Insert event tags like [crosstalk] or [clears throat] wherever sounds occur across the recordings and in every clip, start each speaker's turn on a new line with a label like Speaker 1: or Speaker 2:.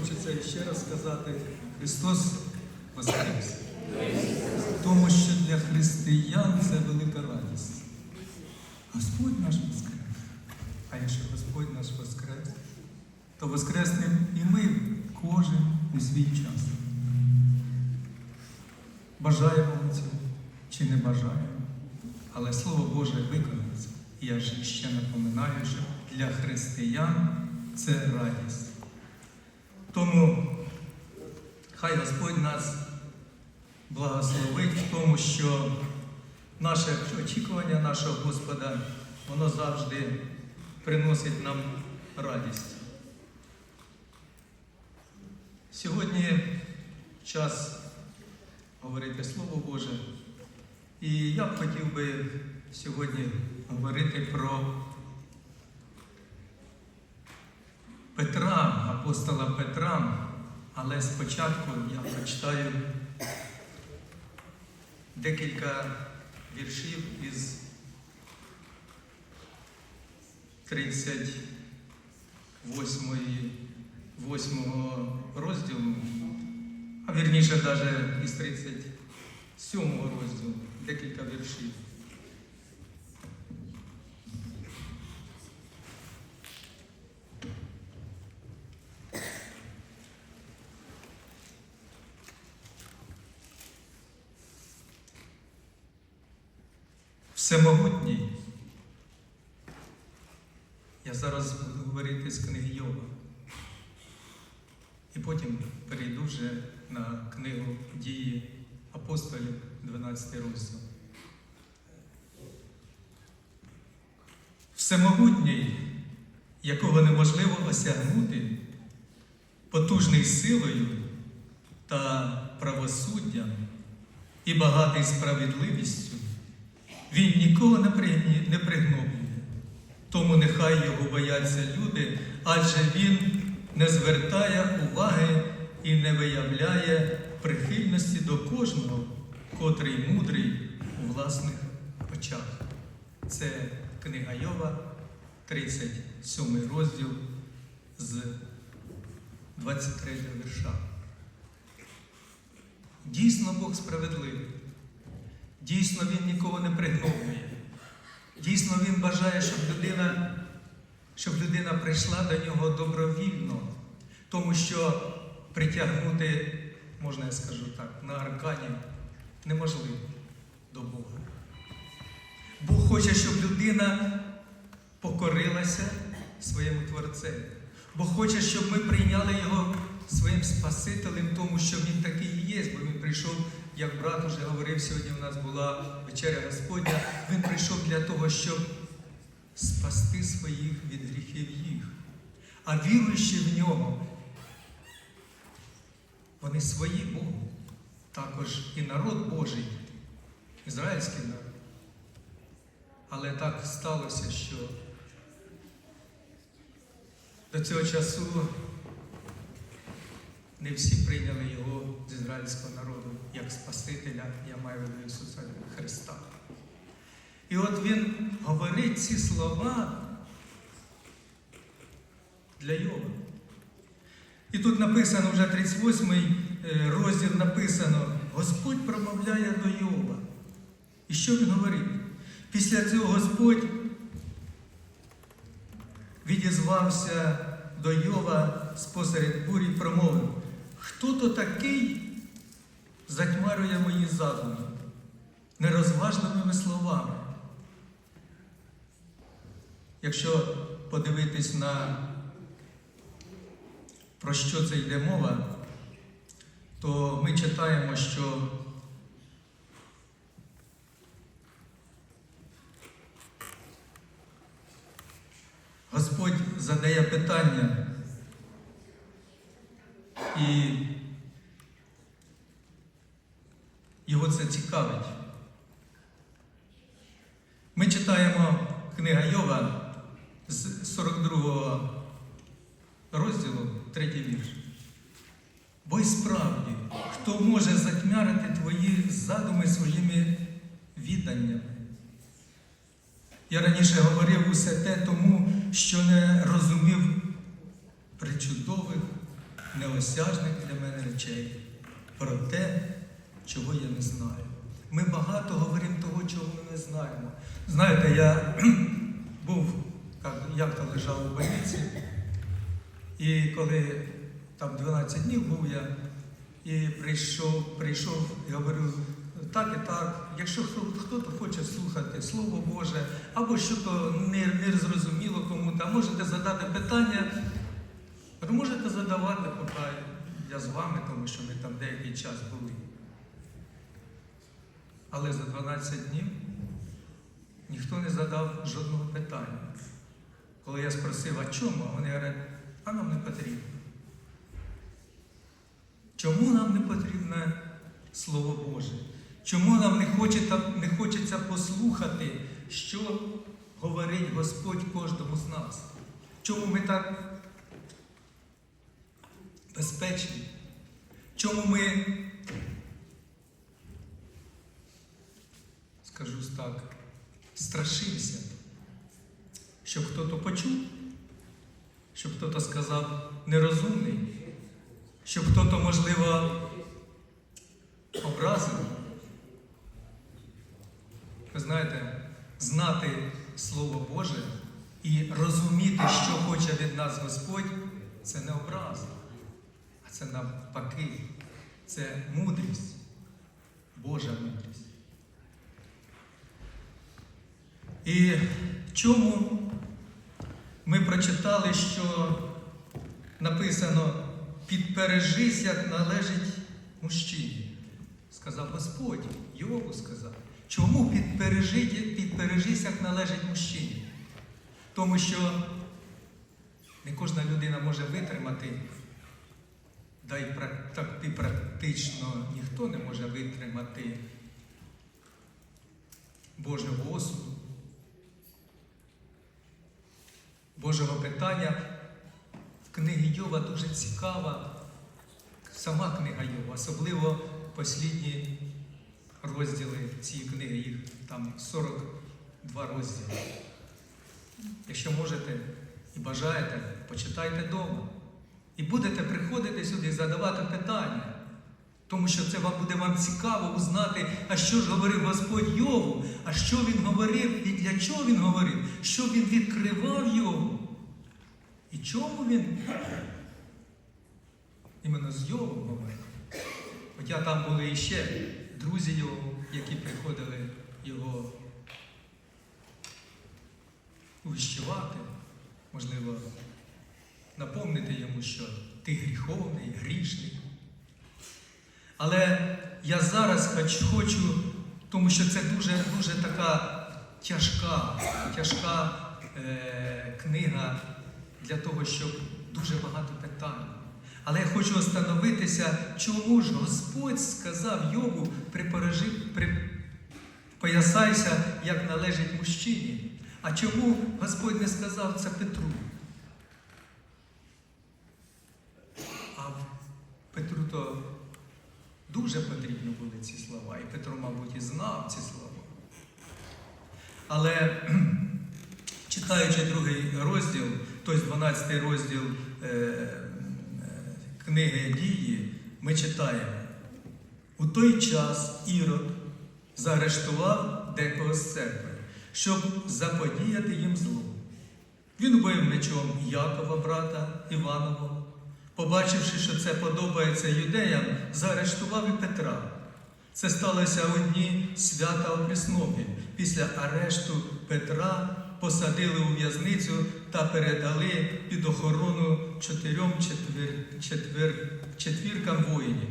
Speaker 1: хочеться ще раз сказати, Христос Воскрес. Тому що для християн це велика радість. Господь наш Воскрес. А якщо Господь наш Воскрес, то Воскреснемо і ми кожен у свій час. Бажаємо ми цього чи не бажаємо, але Слово Боже виконається. І я ще напоминаю, що для християн це радість. Тому хай Господь нас благословить в тому, що наше очікування нашого Господа, воно завжди приносить нам радість. Сьогодні час говорити Слово Боже. І я б хотів би сьогодні говорити про Петра, апостола Петра, але спочатку я прочитаю декілька віршів із 38 8 розділу, а вірніше навіть із 37 розділу, декілька віршів. Всемогутній. Я зараз буду говорити з книги Йова. І потім перейду вже на книгу дії апостолів, 12 розділ. Всемогутній, якого неможливо осягнути, потужний силою та правосуддям і багатий справедливістю, він нікого не пригноблює. Тому нехай його бояться люди, адже він не звертає уваги і не виявляє прихильності до кожного, котрий мудрий у власних очах. Це книга Йова, 37 розділ з 23 вірша. Дійсно Бог справедливий. Дійсно, Він нікого не пригноблює. Дійсно, Він бажає, щоб людина, щоб людина прийшла до нього добровільно, тому що притягнути, можна я скажу так, на аркані неможливо до Бога. Бог хоче, щоб людина покорилася своєму Творцеві. Бог хоче, щоб ми прийняли його своїм Спасителем, тому що Він такий і є, бо Він прийшов, як брат уже говорив, сьогодні у нас була вечеря Господня, Він прийшов для того, щоб спасти своїх від гріхів їх. А віруючи в нього, вони свої Богу, також і народ Божий, ізраїльський народ. Але так сталося, що до цього часу не всі прийняли його з ізраїльського народу як Спасителя, я маю виду Ісуса Христа. І от Він говорить ці слова для Йова. І тут написано вже 38-й розділ написано, Господь промовляє до Йова. І що він говорить? Після цього Господь відізвався до Йова спосеред бурі промовив, хто то такий затьмарює мої задуми нерозважливими словами. Якщо подивитись на про що це йде мова, то ми читаємо, що Господь задає питання і його це цікавить. Ми читаємо книга Йова з 42 розділу, третій вірш. Бо й справді, хто може затьмярити твої задуми своїми відданнями? Я раніше говорив усе те тому, що не розумів причудових неосяжних для мене речей, про те, чого я не знаю. Ми багато говоримо того, чого ми не знаємо. Знаєте, я [clears throat] був, як- як-то лежав у больниці, і коли там 12 днів був я, і прийшов, прийшов і говорю, так і так, якщо хто, хто-то хоче слухати Слово Боже, або що то не, не зрозуміло кому-то, можете задати питання, можете задавати, поки я з вами, тому що ми там деякий час були. Але за 12 днів ніхто не задав жодного питання. Коли я спросив, а чому, вони говорять, а нам не потрібно. Чому нам не потрібне Слово Боже? Чому нам не хочеться, не хочеться послухати, що говорить Господь кожному з нас? Чому ми так безпечні? Чому ми, скажу так, страшимося, щоб хто-то почув, щоб хто-то сказав нерозумний, щоб хто-то, можливо, образив. Ви знаєте, знати Слово Боже і розуміти, що хоче від нас Господь, це не образа, а це навпаки, це мудрість, Божа мудрість. І чому ми прочитали, що написано підпережись, як належить мужчині. Сказав Господь, Йову сказав. Чому підпережись, як належить мужчині? Тому що не кожна людина може витримати, да й практично ніхто не може витримати Божого осуду, Божого питання. В книгі Йова дуже цікава сама книга Йова, особливо послідні розділи цієї книги, їх там 42 розділи. Якщо можете і бажаєте, почитайте вдома. І будете приходити сюди задавати питання. Тому що це вам буде вам цікаво узнати, а що ж говорив Господь Йову, а що він говорив і для чого він говорив, що він відкривав Йову. І чому він іменно з Йовом говорив. Хоча там були іще друзі його, які приходили його увіщувати, можливо, напомнити йому, що ти гріховний, грішний. Але я зараз хоч хочу, тому що це дуже, дуже така тяжка, тяжка е, книга для того, щоб дуже багато питань. Але я хочу остановитися, чому ж Господь сказав Йову, припорожи, при, поясайся, як належить мужчині. А чому Господь не сказав це Петру? А Петру то дуже потрібні були ці слова, і Петро, мабуть, і знав ці слова. Але [clears throat] читаючи другий розділ, тобто 12 розділ е, е, книги дії, ми читаємо. У той час Ірод заарештував декого з церкви, щоб заподіяти їм зло. Він убив мечом Якова, брата Іванова. Побачивши, що це подобається юдеям, заарештував і Петра. Це сталося у дні свята Опріснові. Після арешту Петра посадили у в'язницю та передали під охорону чотирьом четвір, четвір, четвіркам воїнів.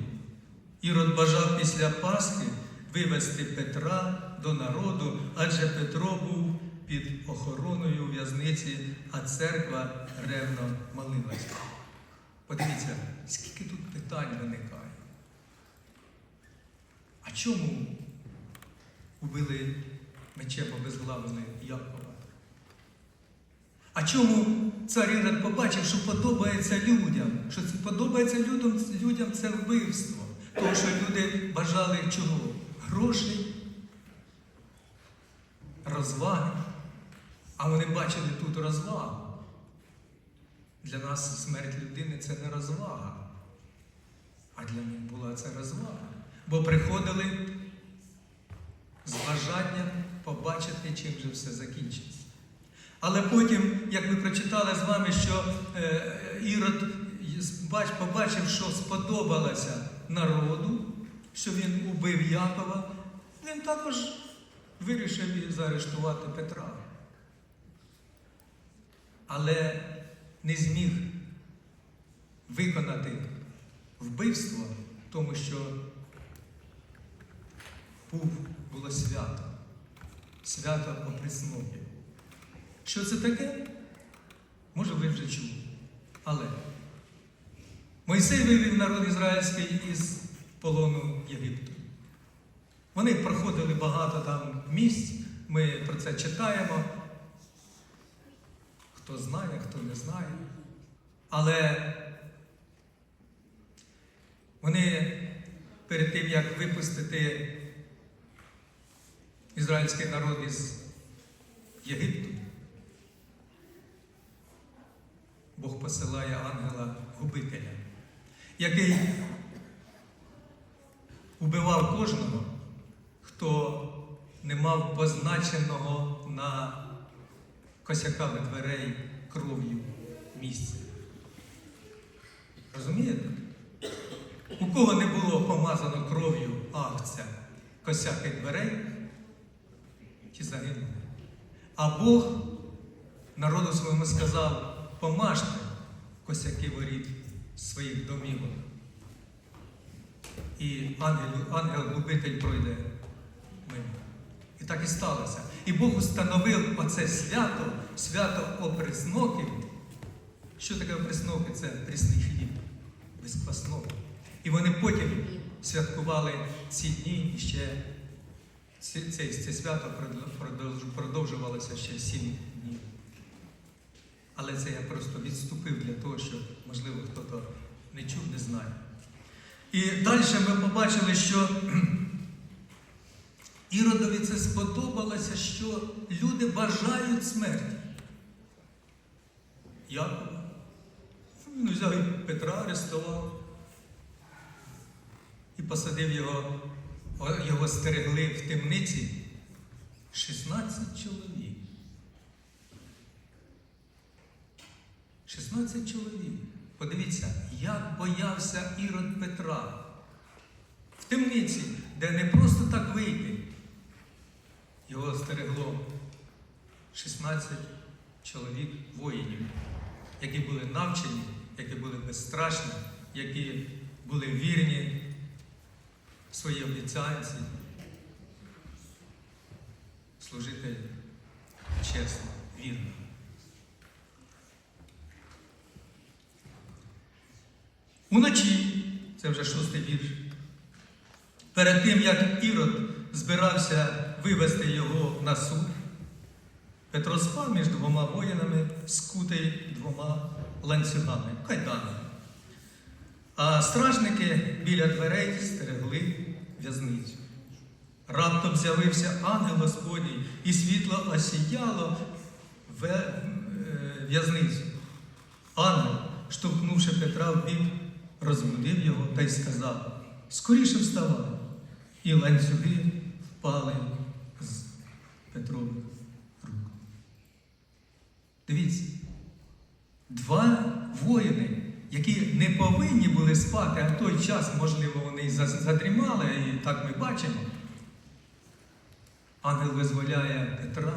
Speaker 1: Ірод бажав після Пасхи вивести Петра до народу, адже Петро був під охороною в'язниці, а церква ревно молилась. Подивіться, скільки тут питань виникає. А чому убили мечем обезглавили Якова? А чому цар Ірод побачив, що подобається людям? Що це подобається людям, людям це вбивство. Тому що люди бажали чого? Грошей, розваги. А вони бачили тут розвагу. Для нас смерть людини це не розвага. А для них була це розвага. Бо приходили з бажанням побачити, чим же все закінчиться. Але потім, як ми прочитали з вами, що е, Ірод побачив, що сподобалося народу, що він убив Якова, він також вирішив заарештувати Петра. Але не зміг виконати вбивство, тому що був, було свято, свято опреснов'я. Що це таке? Може, ви вже чули. Але Мойсей вивів народ ізраїльський із полону Єгипту. Вони проходили багато там місць, ми про це читаємо. Хто знає, хто не знає. Але вони перед тим, як випустити ізраїльський народ із Єгипту, Бог посилає ангела-губителя, який убивав кожного, хто не мав позначеного на косяками дверей кров'ю місця. Розумієте? У кого не було помазано кров'ю акця косяки дверей, ті загинули. А Бог народу своєму сказав, помажте косяки воріт своїх домівок. І ангел, ангел-губитель пройде мимо. Так і сталося. І Бог установив оце свято, свято опресноків. Що таке опресноки? Це прісний хліб, безквасного. І вони потім святкували ці дні і ще це, це, це свято продовжувалося ще сім днів. Але це я просто відступив для того, щоб, можливо, хто-то не чув, не знає. І далі ми побачили, що Іродові це сподобалося, що люди бажають смерті. Якова. Він взяв і Петра арестував і посадив його, його стерегли в темниці 16 чоловік. 16 чоловік. Подивіться, як боявся Ірод Петра. В темниці, де не просто так вийти. Його стерегло 16 чоловік воїнів, які були навчені, які були безстрашні, які були вірні своїй обіцянці, служити чесно, вірно. Уночі, це вже шостий вірш, перед тим, як Ірод збирався вивести його на суд, Петро спав між двома воїнами, скутий двома ланцюгами, кайданами. А стражники біля дверей стерегли в'язницю. Раптом з'явився ангел Господній, і світло осіяло е, в'язницю. Ангел, штовхнувши Петра в бік, розбудив його та й сказав: скоріше вставай. І ланцюги впали Петрових рук. Дивіться, два воїни, які не повинні були спати, а в той час, можливо, вони і задрімали, і так ми бачимо. Ангел визволяє Петра,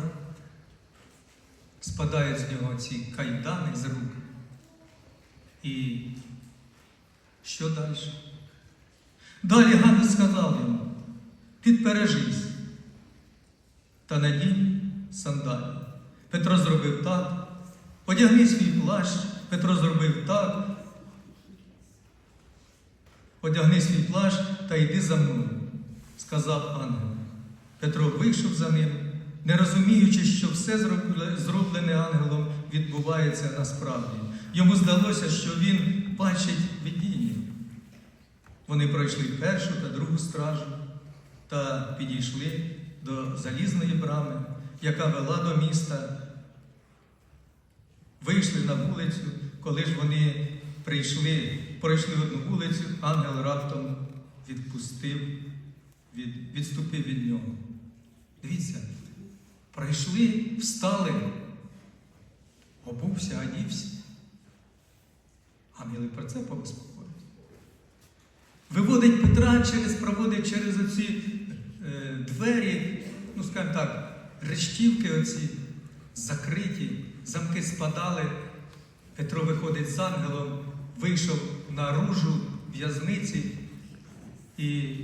Speaker 1: спадають з нього ці кайдани з рук. І що далі? Далі Ганна сказав йому, підпережись та надій сандалі. Петро зробив так, одягни свій плащ, Петро зробив так, одягни свій плащ та йди за мною, сказав ангел. Петро вийшов за ним, не розуміючи, що все зроблене ангелом відбувається насправді. Йому здалося, що він бачить видіння. Вони пройшли першу та другу стражу та підійшли до залізної брами, яка вела до міста. Вийшли на вулицю, коли ж вони прийшли, пройшли одну вулицю, ангел раптом відпустив, від, відступив від нього. Дивіться, пройшли, встали, обувся, одівся. Ангели про це побезпокоїть. Виводить Петра через, проводить через оці двері, ну скажімо так, рештівки оці закриті, замки спадали. Петро виходить з ангелом, вийшов наружу в'язниці, і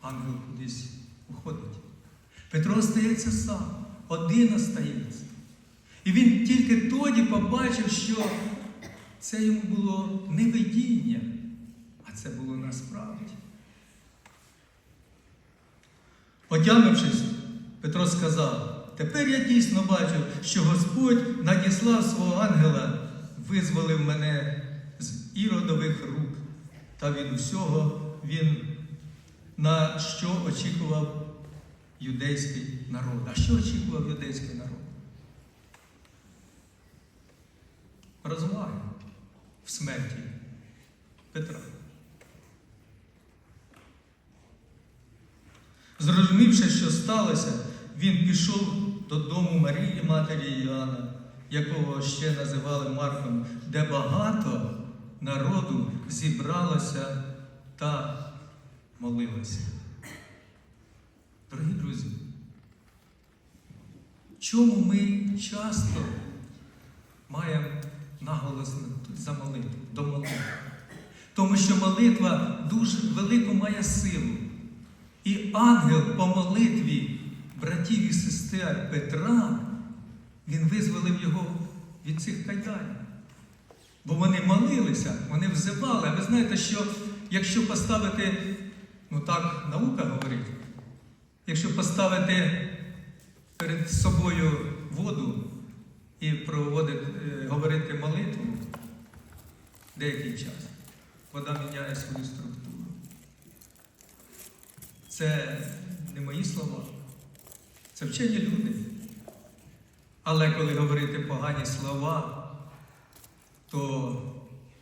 Speaker 1: ангел кудись уходить. Петро остається сам, один остається. І він тільки тоді побачив, що це йому було не видіння, а це було насправді. Отямившись, Петро сказав, тепер я дійсно бачу, що Господь надіслав свого ангела, визволив мене з іродових рук, та від усього він на що очікував юдейський народ. А що очікував юдейський народ? Розваги в смерті Петра. Зрозумівши, що сталося, він пішов додому Марії, матері Іоанна, якого ще називали Марком, де багато народу зібралося та молилося. Дорогі друзі, чому ми часто маємо наголос за молитву, до молитви? Тому що молитва дуже велику має силу. І ангел по молитві братів і сестер Петра, він визволив його від цих кайданів. Бо вони молилися, вони взивали. А ви знаєте, що якщо поставити, ну так наука говорить, якщо поставити перед собою воду і проводити, е, говорити молитву деякий час, вода міняє свою структуру. Це не мої слова, це вчені люди. Але коли говорити погані слова, то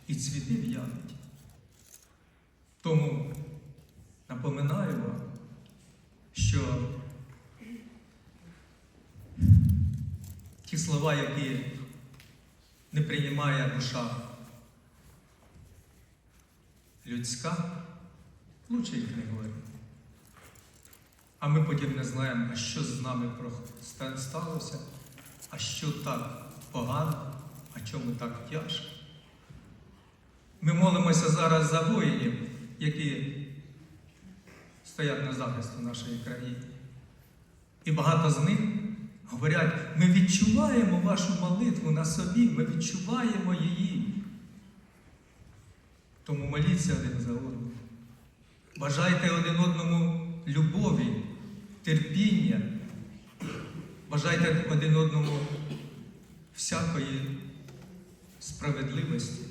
Speaker 1: і цвіти в'януть. Тому напоминаю вам, що ті слова, які не приймає душа людська, лучше їх не говорити. А ми потім не знаємо, а що з нами сталося, а що так погано, а чому так тяжко. Ми молимося зараз за воїнів, які стоять на захисту нашої країни. І багато з них говорять, ми відчуваємо вашу молитву на собі, ми відчуваємо її. Тому моліться один за одним. Бажайте один одному любові, терпіння. Бажайте один одному всякої справедливості.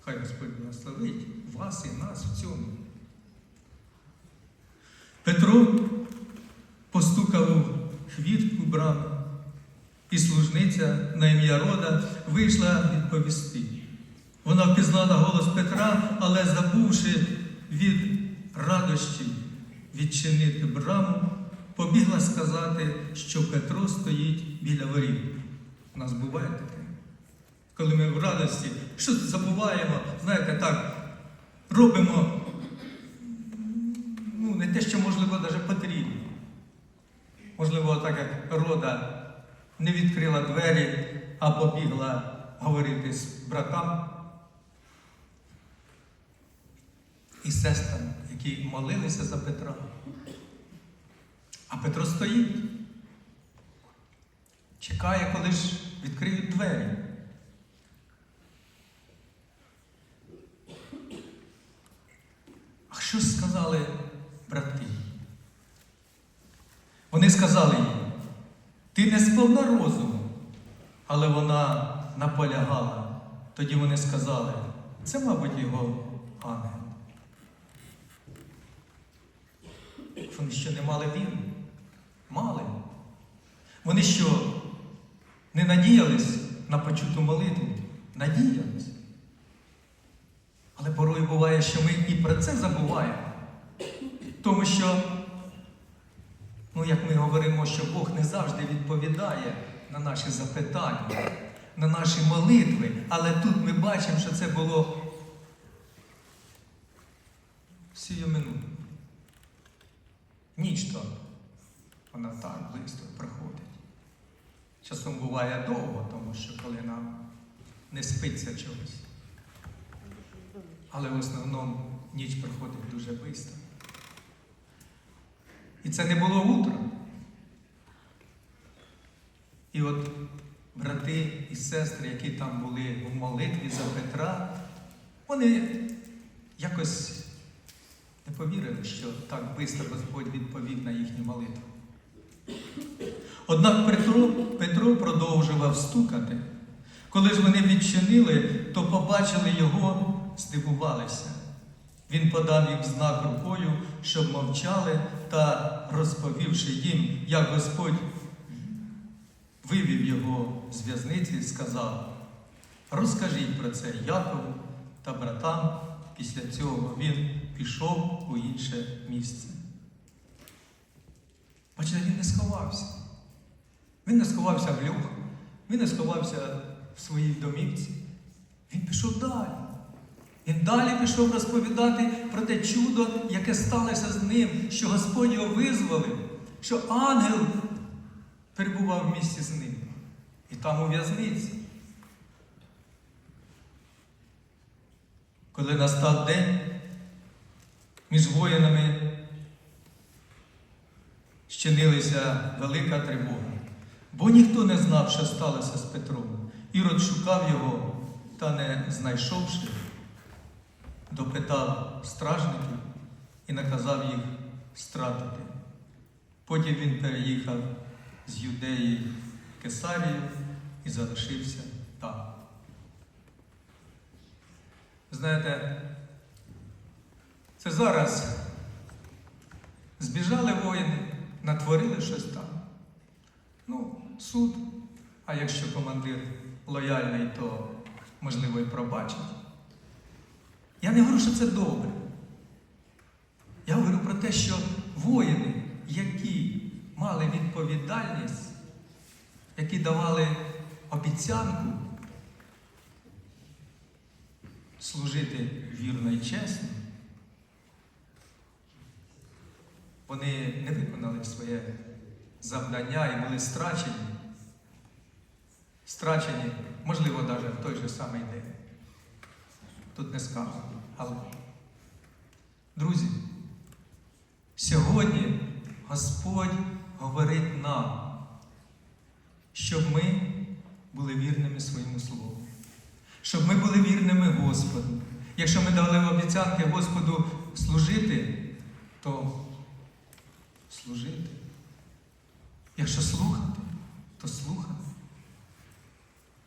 Speaker 1: Хай Господь благословить вас і нас в цьому. Петро постукав у хвіртку браму, і служниця на ім'я Рода вийшла відповісти. Вона впізнала голос Петра, але забувши від радощі відчинити браму, побігла сказати, що Петро стоїть біля воріт. У нас буває таке. Коли ми в радості щось забуваємо, знаєте, так, робимо ну, не те, що можливо навіть потрібно. Можливо, так як рода не відкрила двері, а побігла говорити з братами і сестрами, які молилися за Петра. А Петро стоїть, чекає, коли ж відкриють двері. А що сказали брати? Вони сказали їй, ти не сповна розуму, але вона наполягала. Тоді вони сказали, це, мабуть, його ангел. Вони що не мали віри? Мали. Вони що не надіялись на почуту молитву, надіялись. Але порою буває, що ми і про це забуваємо. Тому що, ну як ми говоримо, що Бог не завжди відповідає на наші запитання, на наші молитви. Але тут ми бачимо, що це було сію минуту. Ніч то вона так швидко проходить. Часом буває довго, тому що коли нам не спиться чогось. Але в основному ніч проходить дуже швидко. І це не було утро. І от брати і сестри, які там були в молитві за Петра, вони якось не повірили, що так швидко Господь відповів на їхню молитву. Однак Петро, Петро продовжував стукати. Коли ж вони відчинили, то побачили його, здивувалися. Він подав їм знак рукою, щоб мовчали, та розповівши їм, як Господь вивів його з в'язниці, сказав: розкажіть про це Якову та братам. Після цього він пішов у інше місце. Бачите, він не сховався. Він не сховався в льох, він не сховався в своїй домівці. Він пішов далі. Він далі пішов розповідати про те чудо, яке сталося з ним, що Господь його визволив, що ангел перебував в місті з ним. І там у в'язниці. Коли настав день, між воїнами щинилася велика тривога, бо ніхто не знав, що сталося з Петром. Ірод шукав його та, не знайшовши, допитав стражників і наказав їх стратити. Потім він переїхав з Юдеї в Кесарію і залишився там. Знаєте, це зараз збіжали воїни, натворили щось там. Ну, суд, а якщо командир лояльний, то можливо і пробачить. Я не говорю, що це добре. Я говорю про те, що воїни, які мали відповідальність, які давали обіцянку служити вірно і чесно, вони не виконали своє завдання і були страчені. Страчені, можливо, навіть в той же самий день. Тут не сказано. Але, друзі, сьогодні Господь говорить нам, щоб ми були вірними своєму слову, щоб ми були вірними Господу. Якщо ми дали обіцянки Господу служити, то служити. Якщо слухати, то слухати.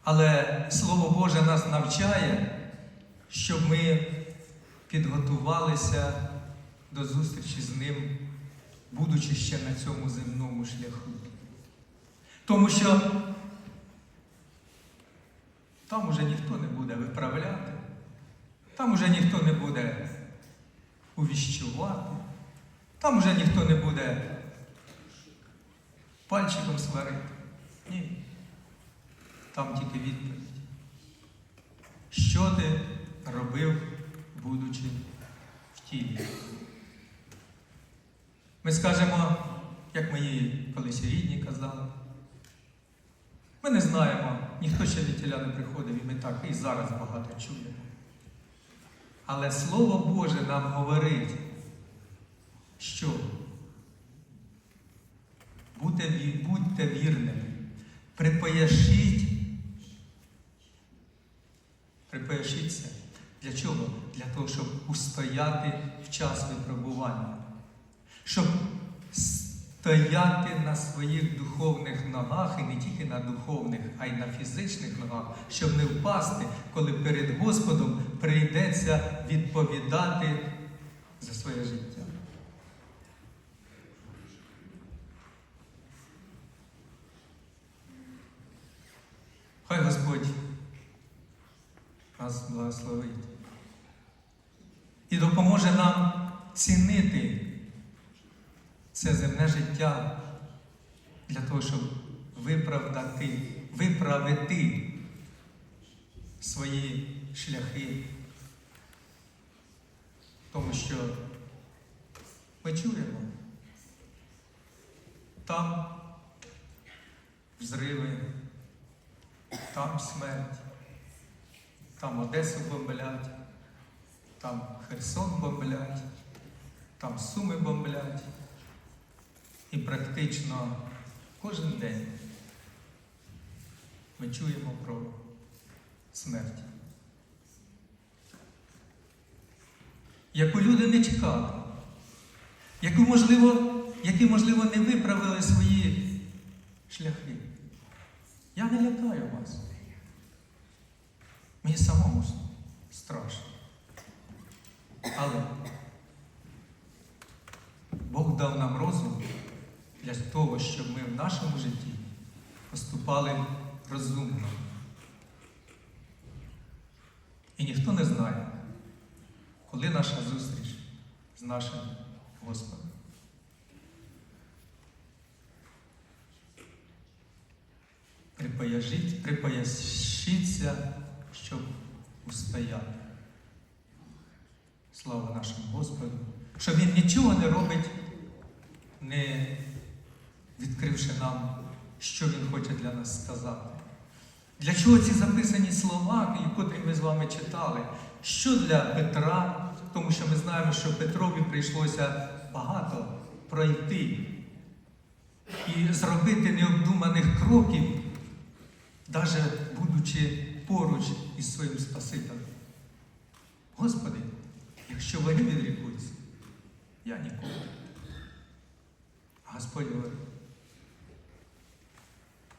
Speaker 1: Але Слово Боже нас навчає, щоб ми підготувалися до зустрічі з Ним, будучи ще на цьому земному шляху. Тому що там уже ніхто не буде виправляти, там уже ніхто не буде увіщувати, там уже ніхто не буде пальчиком сварити. Ні. Там тільки відповідь. Що ти робив, будучи в тілі? Ми скажемо, як мої колись рідні казали. Ми не знаємо, ніхто ще від тіля не приходив, і ми так і зараз багато чуємо. Але Слово Боже нам говорить, що будьте, вірними, припояшіть, припояшіться. Для чого? Для того, щоб устояти в час випробування. Щоб стояти на своїх духовних ногах, і не тільки на духовних, а й на фізичних ногах, щоб не впасти, коли перед Господом прийдеться відповідати за своє життя. Хай Господь нас благословить і допоможе нам цінити це земне життя для того, щоб виправдати, виправити свої шляхи. Тому що ми чуємо, там взриви, там смерть, там Одесу бомблять, там Херсон бомблять, там Суми бомблять. І практично кожен день ми чуємо про смерть. Яку люди не чекали, яку, можливо, які, можливо, не виправили свої шляхи. Я не лякаю вас. Мені самому страшно. Але Бог дав нам розум для того, щоб ми в нашому житті поступали розумно. І ніхто не знає, коли наша зустріч з нашим Господом. Припояжіть, припояшіться, щоб устояти. Слава нашому Господу, що Він нічого не робить, не відкривши нам, що Він хоче для нас сказати. Для чого ці записані слова, котрі ми з вами читали? Що для Петра? Тому що ми знаємо, що Петрові прийшлося багато пройти і зробити необдуманих кроків, навіть будучи поруч із своїм Спасителем. Господи, якщо вони відрікуться, я ніколи. Господь говорить,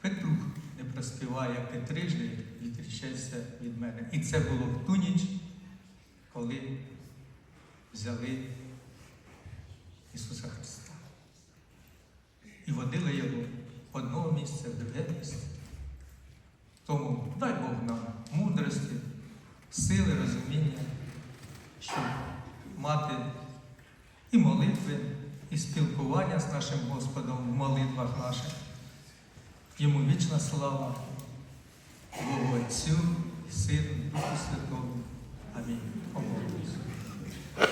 Speaker 1: Петрух не проспіває, як ти трижди відрічаєшся від мене. І це було в ту ніч, коли взяли Ісуса Христа. І водили його в одного місця, в друге місце. Тому дай Бог нам мудрості, сили, розуміння, щоб мати і молитви, і спілкування з нашим Господом в молитвах наших. Йому вічна слава, Богу Отцю, Сину, Духу Святому. Амінь.